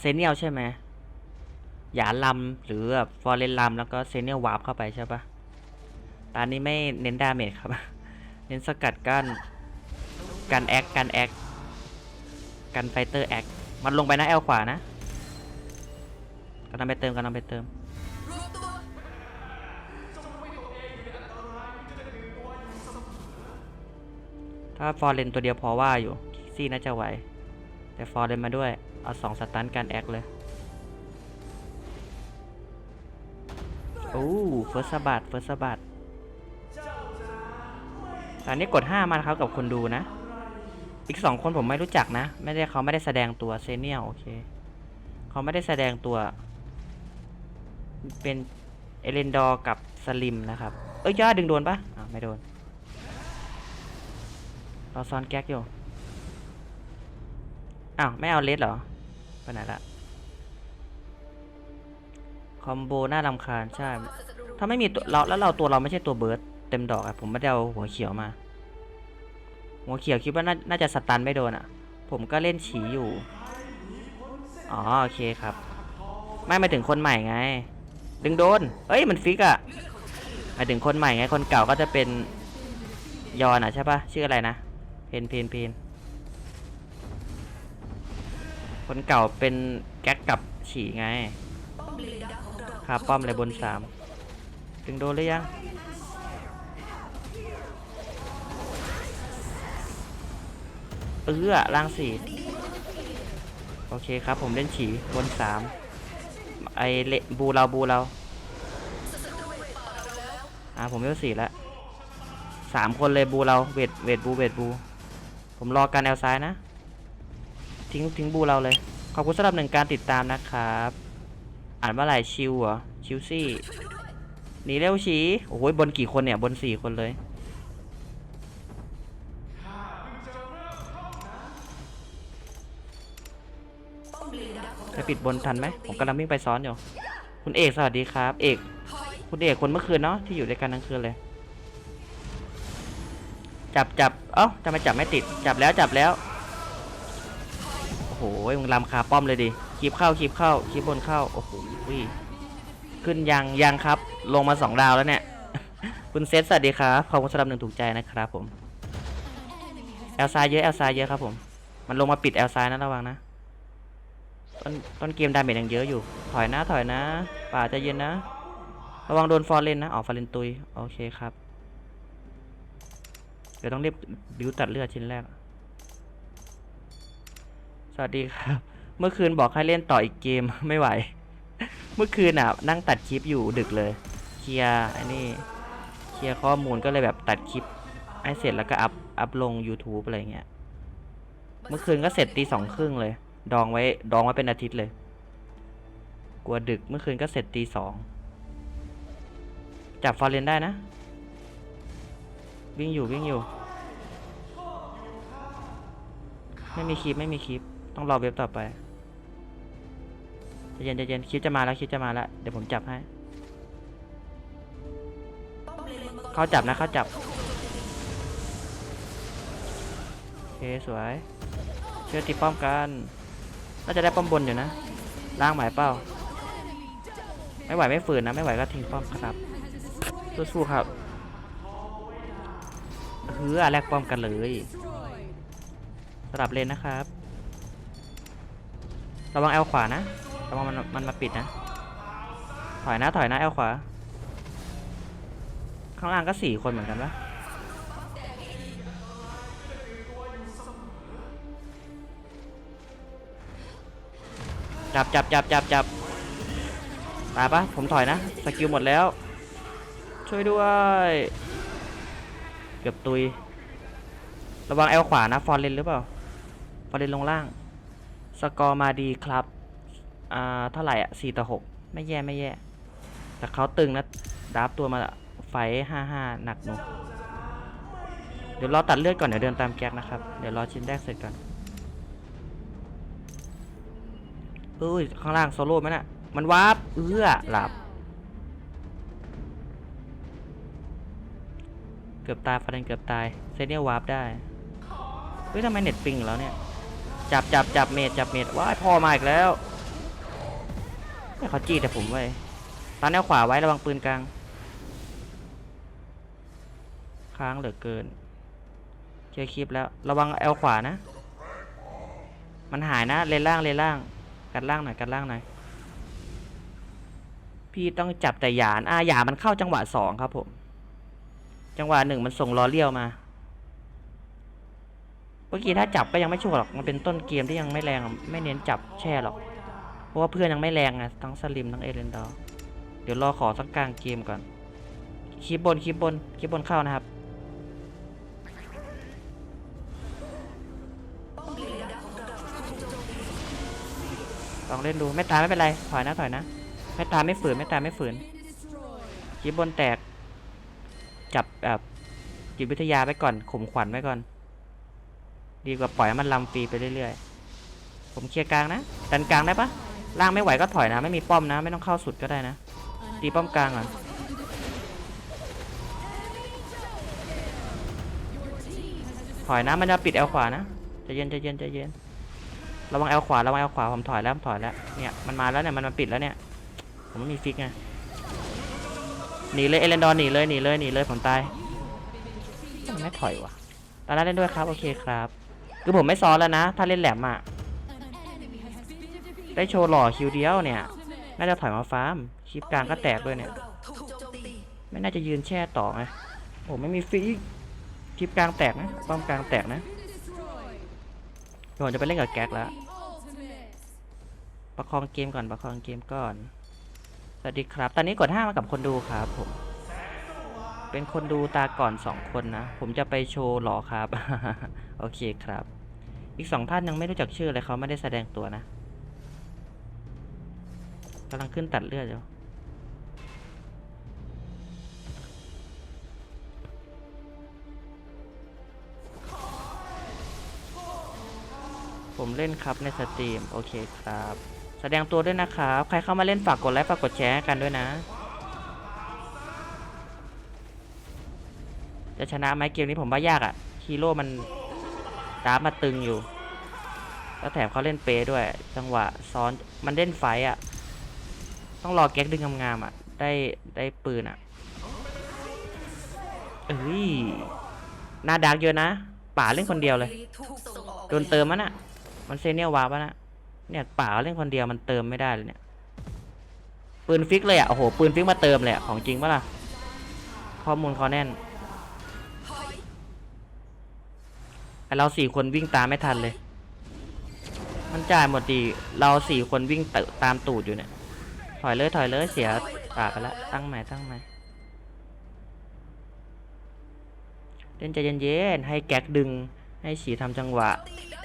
เซเนียลใช่ไหมหยาลำหรือแบบฟอร์เรนลำแล้วก็เซเนียลวาร์ปเข้าไปใช่ปะตอนนี้ไม่เน้นดาเมจครับ เน้นสกัดกั้นกันแอคกันแอคกันไฟเตอร์แอคมันลงไปนะแอลขวานะกำลังไปเติมกำลังไปเติม ถ้าฟอร์เรนตัวเดียวพอว่าอยู่คิกซี่น่าจะไหว แต่ฟอร์เรนมาด้วย เอาสองสตันการแอคเลย โอ้เฟิร์สบัตเฟิร์สบัตตอนนี้กด 5 มานะครับกับคนดูนะ อีกสองคนผมไม่รู้จักนะ ไม่ได้เขาไม่ได้แสดงตัวเซเนียลโอเค เขาไม่ได้แสดงตัว เป็นเอเลนดอร์กับสลิมนะครับ เอ้ยย่าดึงโดนปะอ่าไม่โดน เราซ้อนแก๊กอยู่ อ้าว ไม่เอาเลสเหรอ ไปไหนละ คอมโบน่ารำคาญใช่ ถ้าไม่มีตัวเราแล้วเราตัวเราไม่ใช่ตัวเบิร์ดเต็มดอกอะผมไม่ได้เอาหัวเขียวมา หัวเขียวคิดว่าน่านาจะสตันไม่โดนอะผมก็เล่นฉีอยู่ อ๋อโอเคครับ ไม่มาถึงคนใหม่ไง ดึงโดน เอ้ยมันฟิกอะมาถึงคนใหม่ไงคนเก่าก็จะเป็นยอนอะใช่ปะชื่ออะไรนะ เพนเพนเพน คนเก่าเป็นแก๊กกับฉี่ไงคาป้อมเลยบนสามถึงโดนหรือยังเอื้อล่างสี่โอเคครับผมเล่นฉีบนสามไอเลบูเราบูเราอ่าผมเล่นสี่แล้วสามคนเลยบูเราเวทเวทบูเวทบู ผมรอการแอลซ้ายนะ ทิ้งทิ้งบูเราเลย ขอบคุณสำหรับหนึ่งการติดตามนะครับ อ่านว่าอะไรชิวเหรอ ชิวซี่หนีเร็วชีโอ้โหบนกี่คนเนี่ย บนสี่คนเลยจะปิดบนทันไหม ผมกำลังวิ่งไปซ้อนอยู่ คุณเอกสวัสดีครับ เอก คุณเอกคนเมื่อคืนเนาะที่อยู่ด้วยกันทั้งคืนเลย จับจับเอ้าทำไมจับไม่ติด จับแล้วจับแล้ว หมึงลำคาป้อมเลยดิคลิปเข้าคลิปเข้าคลิปบนเข้าโอ้โหขึ้นยังยังครับ ลงมาสองดาวแล้วเนี่ย คุณเซตสวัสดีครับขอบคุณสำหรับหนึ่งถูกใจนะครับผมแอลซายเยอะแอลซายเยอะครับผม มันลงมาปิดแอลซายนะระวังนะ ต้นต้นเกมดาเมจยังเยอะอยู่ ถอยนะถอยนะ ป่าจะเย็นนะ ระวังโดนฟอร์เรนนะ ออกฟอร์เรนตุย โอเคครับ เดี๋ยวต้องรีบบิวตัดเลือดชิ้นแรก วัสดีครับ เมื่อคืนบอกให้เล่นต่ออีกเกมไม่ไหว เมื่อคืนอะ นั่งตัดคลิปอยู่ดึกเลย เคลียร์ไอ้นี่ เคลียร์ข้อมูลก็เลยแบบตัดคลิปให้เสร็จแล้วก็อัพอัพลง YouTube อะไรเงี้ย เมื่อคืนก็เสร็จตีสองครึ่งเลย ดองไว้ดองไว้เป็นอาทิตย์เลย กลัวดึกเมื่อคืนก็เสร็จตีสองจับฟอร์เรนได้นะ วิ่งอยู่วิ่งอยู่ ไม่มีคลิปไม่มีคลิป ต้องรอเว็บต่อไปใจเย็นใจเย็นคลิปจะมาแล้วคลิปจะมาแล้วเดี๋ยวผมจับให้ เขาจับนะเขาจับโอเคสวย เชื่อตีป้อมกันน่าจะได้ป้อมบนอยู่นะล่างไหวเป้าไม่ไหวไม่ฝืนนะไม่ไหวก็ทิ้งป้อมครับสู้ๆครับเฮือแลกป้อมกันเลยสลับเลนนะครับ ระวังแอลขวานะระวังมันมันมาปิดนะ ถอยนะถอยนะแอลขวา ข้างล่างก็สี่คนเหมือนกันปะจับจับจับจับจับตายปะผมถอยนะ สกิลหมดแล้ว ช่วยด้วย เกือบตุย ระวังแอลขวานะ ฟอร์เรนหรือเปล่า ฟอร์เรนลงล่าง สกอร์มาดีครับ อ่า เท่าไหร่อะสี่ต่อหกไม่แย่ไม่แย่ แต่เขาตึงนะดับตัวมาไฟห้าห้าหนักหนุเดี๋ยวรอตัดเลือดก่อน เดี๋ยวเดินตามแก๊กนะครับ เดี๋ยวรอชิ้นแรกเสร็จก่อนเฮ้ย ข้างล่างโซโล่ไหมน่ะ มันวาร์ปเอื้อหลับ เกือบตายฟาเรนเกือบตาย เซเนียวาร์ปได้ เฮ้ยทำไมเน็ตปิงแล้วเนี่ย จับจับจับเมดจับเมดว้ายพอมาอีกแล้วให้เขาจี้แต่ผมไว้ตอนแนวขวาไว้ระวังปืนกลาง ค้างเหลือเกิน เจอคลิปแล้ว ระวังแอลขวานะ มันหายนะ เลนล่างเลนล่าง กัดล่างหน่อยกัดล่างหน่อย พี่ต้องจับแต่หยานอาหยามันเข้าจังหวะสองครับผม จังหวะหนึ่งมันส่งล้อเลี้ยวมา มื่อกี้ถ้าจับก็ยังไม่ชัวร์หรอก มันเป็นต้นเกมที่ยังไม่แรง ไม่เน้นจับแช่หรอก เพราะว่าเพื่อนยังไม่แรงไงทั้งสลิมทั้งเอเรนดอร์เดี๋ยวรอขอสักกลางเกมก่อน คลิปบนคลิปบนคลิปบนเข้านะครับ ลองเล่นดู ไม่ตายไม่เป็นไร ถอยนะถอยนะ ไม่ตายไม่ฝืนไม่ตายไม่ฝืน คลิปบนแตก จับแบบจิตวิทยาไว้ก่อนข่มขวัญไว้ก่อน ดีกว่าปล่อยให้มันลำฟรีไปเรื่อยๆ ผมเคลียร์กลางนะ ดันกลางได้ปะล่างไม่ไหวก็ถอยนะ ไม่มีป้อมนะ ไม่ต้องเข้าสุดก็ได้นะ ตีป้อมกลางอะถอยนะมันจะปิดแอลขวานะจะเย็นจะเย็นจะเย็นระวังแอลขวาระวังแอลขวาผมถอยแล้วผมถอยแล้วเนี่ยมันมาแล้วเนี่ยมันมาปิดแล้วเนี่ย ผมไม่มีฟิกไงหนีเลยเอเลนดอร์หนีเลยหนีเลยหนีเลยผมตายไม่ถอยวะตอนนั้นเล่นด้วยครับโอเคครับ คือผมไม่ซ้อนแล้วนะ ถ้าเล่นแหลมอะได้โชว์หล่อคิวเดียวเนี่ย น่าจะถอยมาฟาร์มคลิปกลางก็แตกด้วยเนี่ย ไม่น่าจะยืนแช่ต่อไงผมไม่มีฟิกคลิปกลางแตกนะป้อมกลางแตกนะเดี๋ยวผมจะไปเล่นกับแก๊กแล้ว ประคองเกมก่อนประคองเกมก่อน สวัสดีครับ ตอนนี้กดห้ามากับคนดูครับผม เป็นคนดูตาก่อนสองคนนะ ผมจะไปโชว์หรอครับ โอเคครับ อีกสองท่านยังไม่รู้จักชื่อเลยเขาไม่ได้แสดงตัวนะกำลังขึ้นตัดเลือดอยู่ผมเล่นครับในสตรีม โอเคครับ แสดงตัวด้วยนะครับ ใครเข้ามาเล่นฝากกดไลค์ฝากกดแชร์กันด้วยนะ จะชนะไหมเกมนี้ผมว่ายากอะ่ะฮีโร่มันดาร์มาตึงอยู่ แล้วแถมเขาเล่นเปย์ด้วย จังหวะซ้อนมันเล่นไฟต์อะ ต้องรอแก๊กดึงงามๆอะ ได้ได้ปืนอะเอ้ยหน้าดาร์กเยอะนะ ป่าเล่นคนเดียวเลย โดนเติมมันอะ มันเซเนียลวาปะนะเนี่ยป่าเล่นคนเดียวมันเติมไม่ได้เลยเนี่ยปืนฟิกเลยอะโอ้โหปืนฟิกมาเติมเลยอะของจริงปะล่ะข้อมูลเขาแน่น ไอเราสี่คนวิ่งตามไม่ทันเลย มันจ่ายหมดดี เราสี่คนวิ่งเตะตามตูดอยู่เนี่ย ถอยเลยถอยเลยเสียปากไปแล้วตั้งใหม่ตั้งใหม่เล่นใจเย็นๆให้แก๊กดึงให้ฉีทำจังหวะ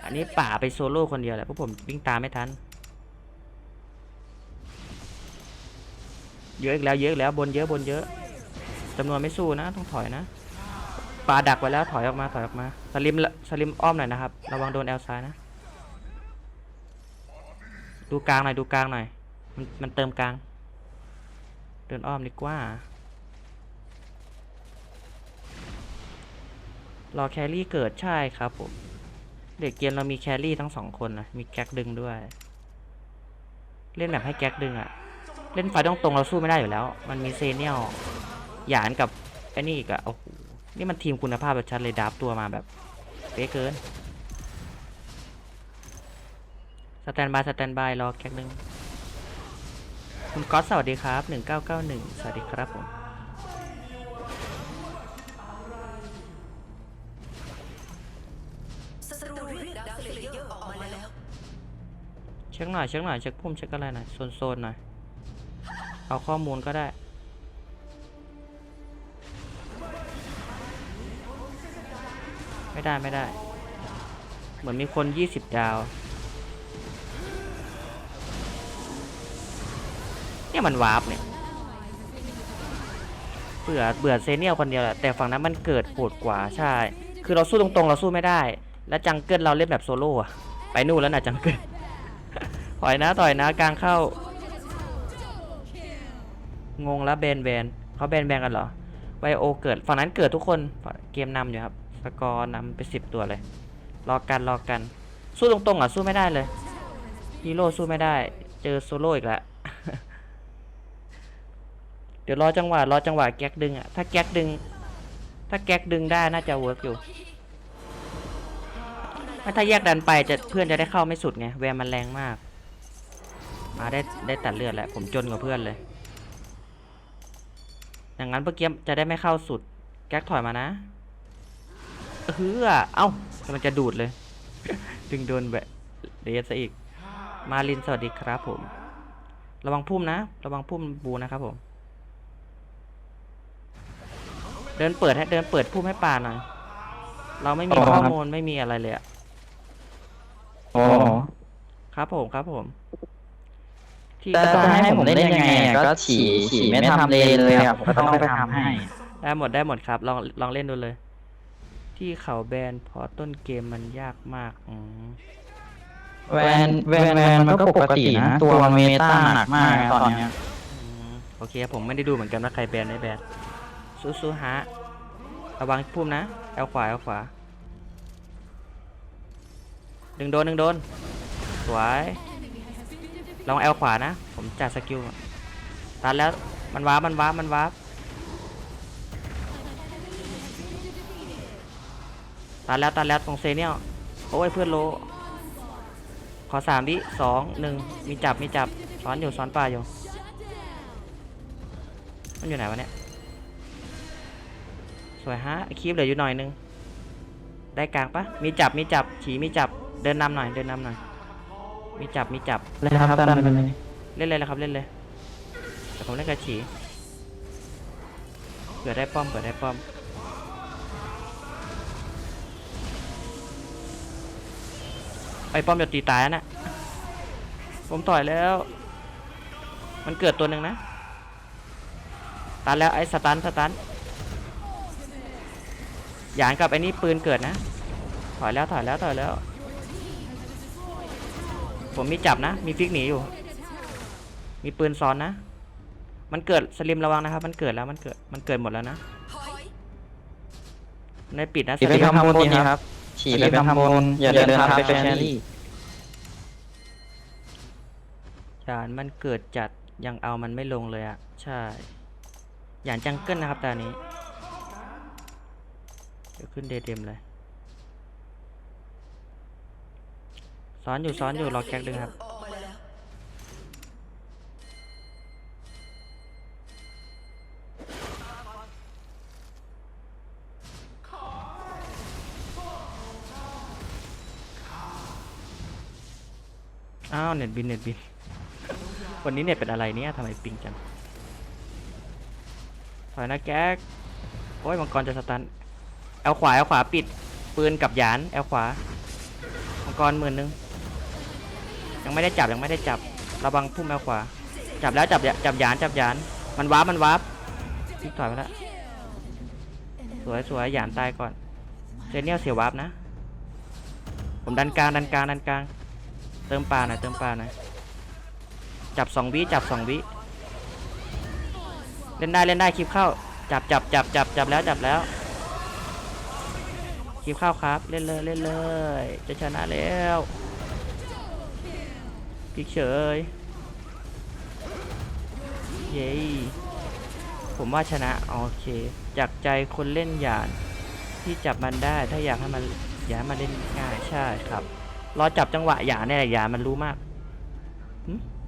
อันนี้ป่าไปโซโล่คนเดียวแหละเพราะผมวิ่งตามไม่ทัน เยอะอีกแล้วเยอะอีกแล้วบนเยอะบนเยอะจำนวนไม่สู้นะต้องถอยนะ ปลาดักไว้แล้วถอยออกมาถอยออกมาสลิมสลิมอ้อมหน่อยนะครับ ระวังโดนแอลซ้ายนะ ดูกลางหน่อยดูกลางหน่อย มันมันเติมกลาง เดินอ้อมดีกว่า รอแครี่เกิดใช่ครับผม เด็กเกมเรามีแครี่ทั้งสองคนนะมีแก๊กดึงด้วย เล่นแบบให้แก๊กดึงอะเล่นไฟตรงๆเราสู้ไม่ได้อยู่แล้ว มันมีเซเนียลหยานกับไอ้นี่อีกอะโอ้โห นี่มันทีมคุณภาพแบบชัดเลยดับตัวมาแบบเป๊ะเกิน สแตนบาย สแตนบาย รอแก๊กหนึ่งคุณก๊อตสวัสดีครับ 1991 สวัสดีครับผมศัตรูเรียกดาวเลเยอร์ออกมาแล้วเช็คหน่อยเช็คหน่อยเช็คพุ่มเช็คอะไรหน่อยโซนโซนหน่อย เอาข้อมูลก็ได้ ได้ไม่ได้ เหมือนมีคน 20 ดาว เนี่ยมันวาร์ปเนี่ย เบื่อเบื่อเซเนียลคนเดียวแหละ แต่ฝั่งนั้นมันเกิดโหดกว่าใช่ คือเราสู้ตรงๆ เราสู้ไม่ได้ แล้วจังเกิลเราเล่นแบบโซโล่อะไปนู่นแล้วนะจังเกิลถอยนะถอยนะกลางเข้า งงแล้วแบนแบนเขาแบนแบนกันเหรอไวโอเกิดฝั่งนั้นเกิดทุกคนเกมนำอยู่ครับ สกอร์นำไปสิบตัวเลย รอกันรอกัน สู้ตรงๆอะสู้ไม่ได้เลยฮีโร่สู้ไม่ได้ เจอโซโล่อีกแล้วเดี๋ยวรอจังหวะรอจังหวะแก๊กดึงอะถ้าแก๊กดึง ถ้าแก๊กดึงได้น่าจะเวิร์กอยู่ถ้าแยกดันไปจะเพื่อนจะได้เข้าไม่สุดไงแวร์มันแรงมาก มาได้ได้ตัดเลือดแหละผมจนกว่าเพื่อนเลย อย่างนั้นเมื่อกี้จะได้ไม่เข้าสุด แก๊กถอยมานะ เฮือเอ้ากำลังจะดูดเลย ดึงโดนแบบเดซะอีก มาลินสวัสดีครับผม ระวังพุ่มนะ ระวังพุ่มบูนะครับผม เดินเปิดให้เดินเปิดพุ่มให้ป่าหน่อย เราไม่มีอ๋อข้อครับมูลไม่มีอะไรเลยอะโอ้ครับผมครับผม ที่แต่จะให้ผมเล่นยังไงอะก็ฉี่ฉี่ไม่ทำเลนเลยอะผมก็ต้องไปทำให้ ได้หมดได้หมดครับ ลองลองเล่นดูเลย ที่เขาแบนเพราะต้นเกมมันยากมากอืมแวนแวนแวนมันก็ปกตินะ ตัวเมตาหนักมากตอนเนี้ยอืมโอเคผมไม่ได้ดูเหมือนกันว่าใครแบนไม่แบนสู้ๆฮะระวังพุ่มนะเอาขวาเอาขวาดึงโดนดึงโดนสวยลองแอลขวานะ ผมจัดสกิลตัดแล้วมันวาร์ปมันวาร์ปมันวา ตัดแล้วตัดแล้วตรงเซเนียลโอ้ยเพื่อนโล ขอสามวิสองหนึ่งมีจับมีจับซ้อนอยู่ซ้อนปลาอยู่ มันอยู่ไหนวะเนี่ย สวยฮะคีบเหลืออยู่หน่อยนึง ได้กลางปะมีจับมีจับฉีมีจับเดินนำหน่อยเดินนำหน่อย มีจับมีจับเลยครับตอนนี้เล่นเลยนะครับเล่นเลยแต่ผมเล่นกระฉีเผื่อได้ป้อมเผื่อได้ป้อม อ้ป้อมจะตีตายแล้วนะผมต่อยแล้ว มันเกิดตัวหนึ่งนะตันแล้วไอ้สตันสตันหยานกับไอ้นี่ปืนเกิดนะ ถอยแล้วถอยแล้วถอยแล้ว ผมมีจับนะ มีฟิกหนีอยู่ มีปืนซ้อนนะ มันเกิดสลิมระวังนะครับ มันเกิดแล้วมันเกิดมันเกิดหมดแล้วนะในปิดนะสฉี่ไปลิมทำบนนี่ครับ ฉี่ไปทำบน อย่าเดินทางไปแชรี่ยานมันเกิดจัดยังเอามันไม่ลงเลยอะใช่หยานจังเกิลนะครับตอนนี้ เดี๋ยวขึ้นเดเดมเลย ซ้อนอยู่ซ้อนอยู่รอแก๊กดึงครับ เน็ตบินเน็ตบิน วันนี้เน็ตเป็นอะไรเนี่ยทำไมปิงจังถอยนะแก๊กโอ้ยมังกรจะสตันแอลขวาแอลขวาปิด ปืนกับยานแอลขวา มังกรหมื่นหนึ่งยังไม่ได้จับยังไม่ได้จับ ระวังพุ่มแอลขวา จับแล้วจับจับยานจับยาน มันวาร์ปมันวาร์ปถอยมาแล้วสวยสวยยานตายก่อนเจเนียลเสียวาร์ปนะ ผมดันกลางดันกลางดันกลาง เติมปลาหน่อยเติมปลาหน่อยจับสองวิจับสองวิเล่นได้เล่นได้คลิปเข้า จับจับจับจับจับแล้วจับแล้วคลิปเข้าครับ เล่นเลยเล่นเลย จะชนะแล้วพลิกเฉยเย้ผมว่าชนะโอเค จากใจคนเล่นหยานที่จับมันได้ถ้าอยากให้มันอยากให้มันเล่นง่ายใช่ครับ รอจับจังหวะหยาเนี่ยแหละยามันรู้มาก